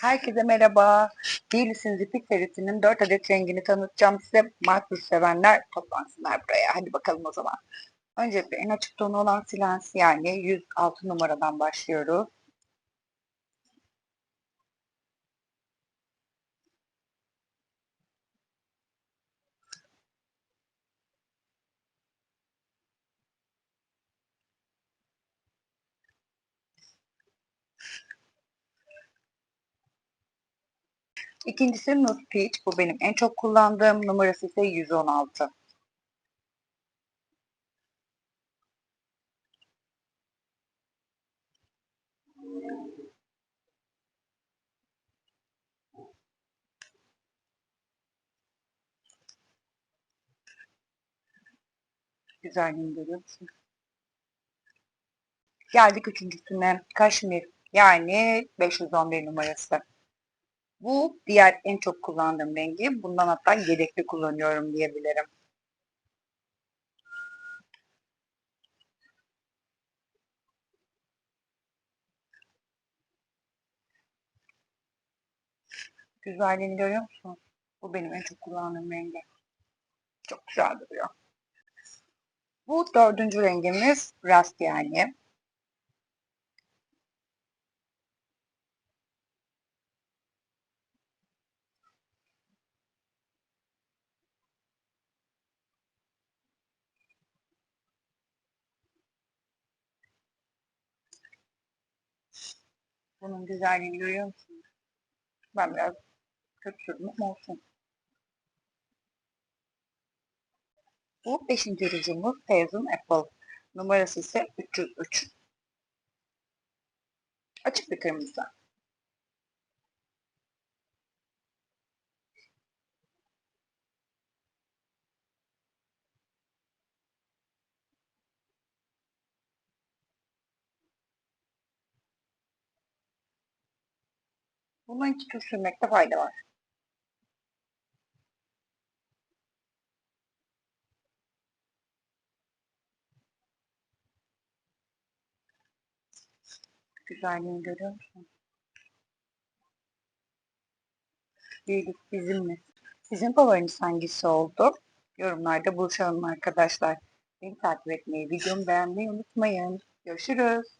Herkese merhaba. Değilsiniz İpek serisinin 4 adet rengini tanıtacağım size. Makbul sevenler toplansınlar buraya. Hadi bakalım o zaman. Öncelikle en açık tonu olan silens yani 106 numaradan başlıyoruz. İkincisi Nude. Bu benim en çok kullandığım. Numarası ise 116. Güzelliğini görüyor musun? Geldik üçüncüsüne. Kaşmir. Yani 511 numarası. Bu diğer en çok kullandığım rengi. Bundan hatta yedekli kullanıyorum diyebilirim. Güzelliğini görüyor musun? Bu benim en çok kullandığım rengi. Çok güzel duruyor. Bu dördüncü rengimiz yani. Bunun güzelliğini görüyor musunuz? Ben biraz kötü sürdüm olsun. Bu beşinci rujumuz Season Apple. Numarası ise 303. Açık bir kırmızı. Bunu iki tur sürmekte fayda var. Güzelliğini görüyor musun? Birlik bizimle. Sizin favoriniz hangisi oldu? Yorumlarda buluşalım arkadaşlar. Beni takip etmeyi, videomu beğenmeyi unutmayın. Görüşürüz.